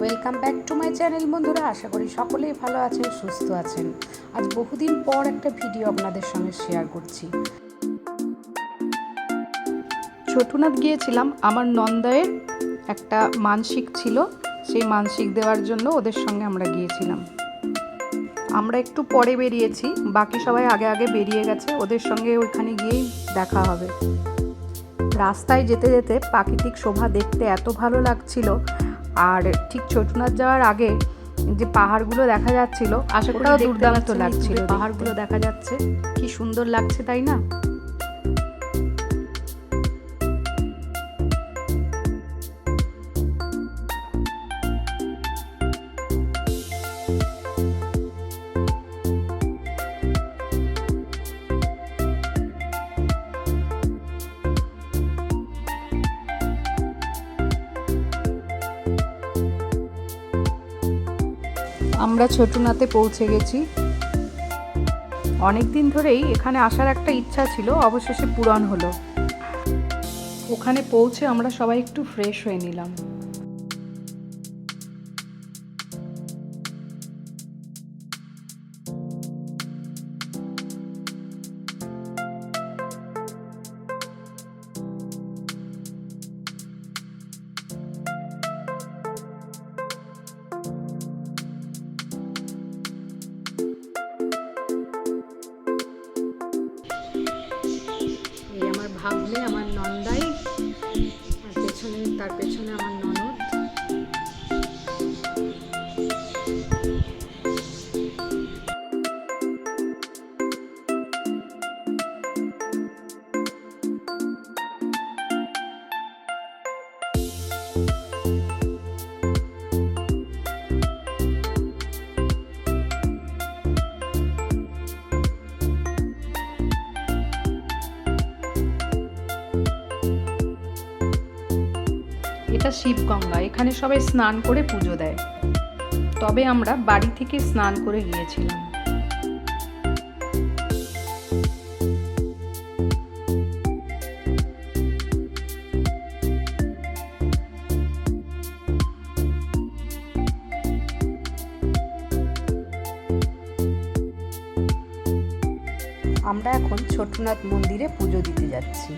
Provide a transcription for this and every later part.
Welcome back to my channel বন্ধুরা। আশা করি সকলেই ভালো আছেন, সুস্থ আছেন। আজ বহুদিন পর একটা ভিডিও আপনাদের সঙ্গে শেয়ার করছি। ছোটনাথ গিয়েছিলাম। আমার নন্দয়ের একটা মানসিক ছিল। সেই মানসিক দেওয়ার জন্য ওদের সঙ্গে আমরা গিয়েছিলাম। আমরা একটু পরে বেরিয়েছি। বাকি সবাই আগে আগে বেরিয়ে গেছে। ওদের সঙ্গে ওইখানে গিয়েই দেখা হবে। রাস্তায় যেতে যেতে প্রাকৃতিক শোভা দেখতে এত ভালো লাগছিল। আর ঠিক ছোটনাথ যাওয়ার আগে যে পাহাড়গুলো দেখা যাচ্ছিল আশা করি দুর্দান্ত লাগছিল পাহাড়গুলো দেখা যাচ্ছে। কি সুন্দর লাগছে তাই না? আমরা ছোটনাতে পৌঁছে গেছি। অনেক দিন ধরেই এখানে আসার একটা ইচ্ছা ছিল, অবশেষে পূরণ হলো। ওখানে পৌঁছে আমরা সবাই একটু ফ্রেশ হয়ে নিলাম। ভাগ্নে আমার নন্দাই আর পেছনে তার পেছনে আমার ননদ। এটা শিবগঙ্গা, এখানে সবাই স্নান করে পুজো দেয়। তবে আমরা বাড়ি থেকে স্নান করে গিয়েছিলাম। আমরা এখন ছোটনাথ মন্দিরে পুজো দিতে যাচ্ছি।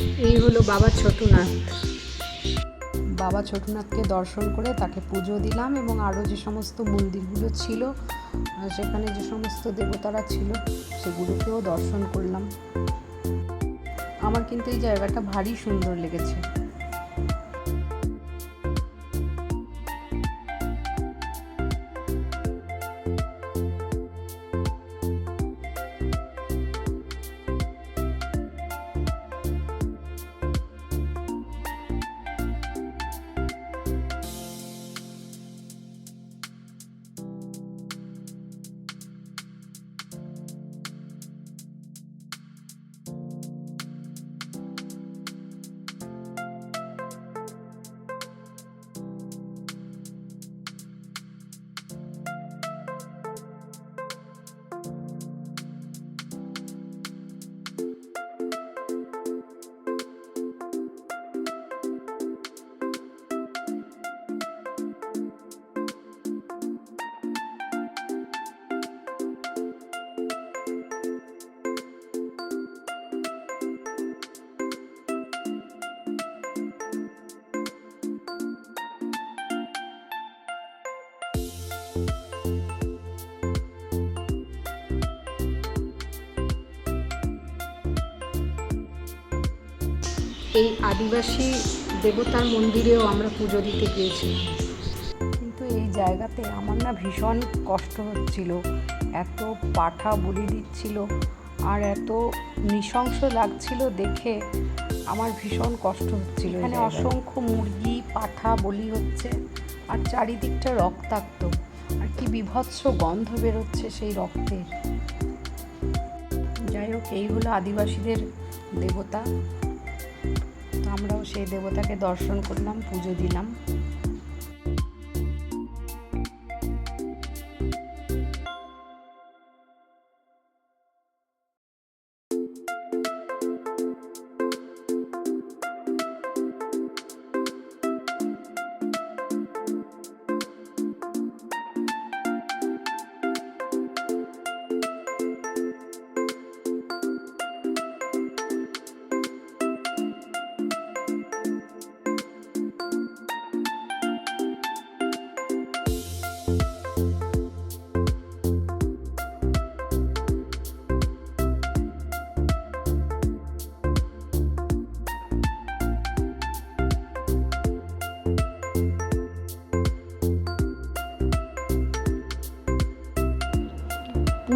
এই হলো বাবা ছোটনাথ। বাবা ছোটনাথকে দর্শন করে তাকে পুজো দিলাম এবং আরও যে সমস্ত মন্দিরগুলো ছিল সেখানে যে সমস্ত দেবতারা ছিল, সেগুলোকেও দর্শন করলাম। আমার কিন্তু এই জায়গাটা ভারী সুন্দর লেগেছে। এই আদিবাসী দেবতার মন্দিরেও আমরা পুজো দিতে গিয়েছিলাম কিন্তু এই জায়গাতে আমার না ভীষণ কষ্ট হচ্ছিল। এত পাঠা বলি দিচ্ছিল আর এত নৃশংস লাগছিল দেখে আমার ভীষণ কষ্ট হচ্ছিল এখানে অসংখ্য মুরগি পাঠা বলি হচ্ছে আর চারিদিকটা রক্তাক্ত। আর কি বিভৎস গন্ধ বেরোচ্ছে সেই রক্তের যাই হোক এই হলো আদিবাসীদের দেবতা। তো আমরাও সেই দেবতাকে দর্শন করলাম পুজো দিলাম।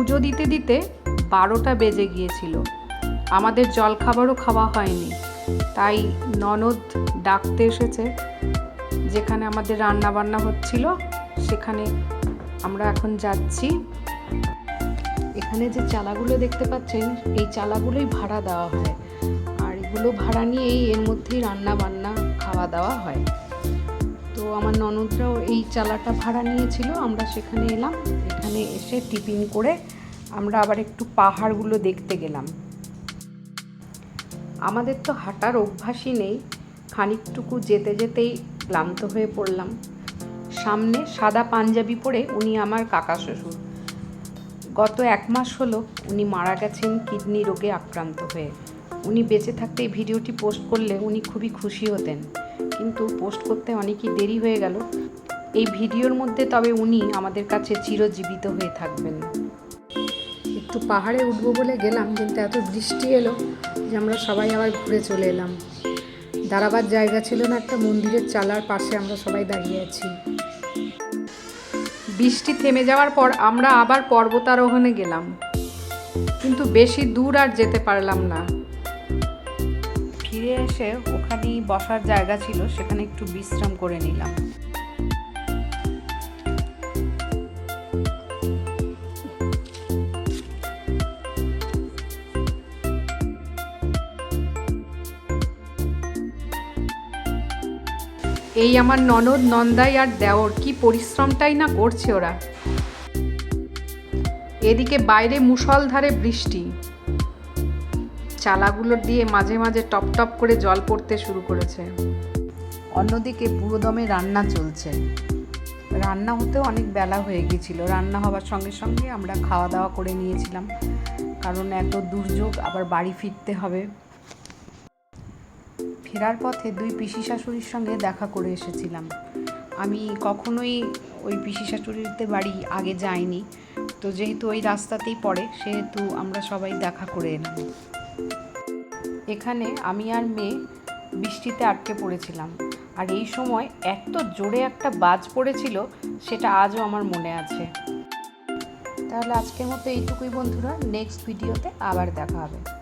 পুজো দিতে দিতে বারোটা বেজে গিয়েছিল। আমাদের জলখাবারও খাওয়া হয়নি। তাই ননদ ডাকতে এসেছে। যেখানে আমাদের রান্না বান্না হচ্ছিল, সেখানে আমরা এখন যাচ্ছি। এখানে যে চালাগুলো দেখতে পাচ্ছেন, এই চালাগুলোই ভাড়া দেওয়া হয়। আর এগুলো ভাড়া নিয়েই এর মধ্যেই রান্না বান্না খাওয়া দাওয়া হয়। তো আমার ননদরাও এই চালাটা ভাড়া নিয়েছিল, আমরা সেখানে এলাম। এখানে এসে টিফিন করে আমরা আবার একটু পাহাড়গুলো দেখতে গেলাম। আমাদের তো হাঁটার অভ্যাসই নেই, খানিকটুকু যেতে যেতেই ক্লান্ত হয়ে পড়লাম। সামনে সাদা পাঞ্জাবি পরে উনি আমার কাকা শ্বশুর। গত এক মাস হলো উনি মারা গেছেন কিডনি রোগে আক্রান্ত হয়ে। উনি বেঁচে থাকতে এই ভিডিওটি পোস্ট করলে উনি খুবই খুশি হতেন। কিন্তু পোস্ট করতে অনেকই দেরি হয়ে গেল। এই ভিডিওর মধ্যে তবে উনি আমাদের কাছে চিরজীবিত হয়ে থাকবেন। একটু পাহাড়ে উঠবো বলে গেলাম, কিন্তু এত বৃষ্টি এলো যে আমরা সবাই আবার ঘুরে চলে এলাম। দাঁড়াবার জায়গা ছিল না একটা, মন্দিরের চালার পাশে আমরা সবাই দাঁড়িয়ে আছি। বৃষ্টি থেমে যাওয়ার পর আমরা আবার পর্বতারোহণে গেলাম। কিন্তু বেশি দূর আর যেতে পারলাম না। ফিরে এসে ওখানেই বসার জায়গা ছিল, সেখানে একটু বিশ্রাম করে নিলাম। এই আমার ননদ, নন্দাই আর দেওর, কি পরিশ্রমটাই না করছে ওরা। এদিকে বাইরে মুষলধারে বৃষ্টি। চালাগুলো দিয়ে মাঝে মাঝে টপ টপ করে জল পড়তে শুরু করেছে। অন্যদিকে পুরোদমে রান্না চলছে। রান্না হতেও অনেক বেলা হয়ে গিয়েছিল। রান্না হওয়ার সঙ্গে সঙ্গে আমরা খাওয়া দাওয়া করে নিয়েছিলাম। কারণ এত দুর্যোগ, আবার বাড়ি ফিরতে হবে। ফেরার পথে দুই পিসি শাশুড়ির সঙ্গে দেখা করে এসেছিলাম। আমি কখনোই ওই পিসি শাশুড়িতে বাড়ি আগে যাইনি। তো যেহেতু ওই রাস্তাতেই পড়ে, সেহেতু আমরা সবাই দেখা করে এলাম। এখানে আমি আর মেয়ে বৃষ্টিতে আটকে পড়েছিলাম। আর এই সময় এত জোরে একটা বাজ পড়েছিল, সেটা আজও আমার মনে আছে। তাহলে আজকের মতো এইটুকুই বন্ধুরা। নেক্সট ভিডিওতে আবার দেখা হবে।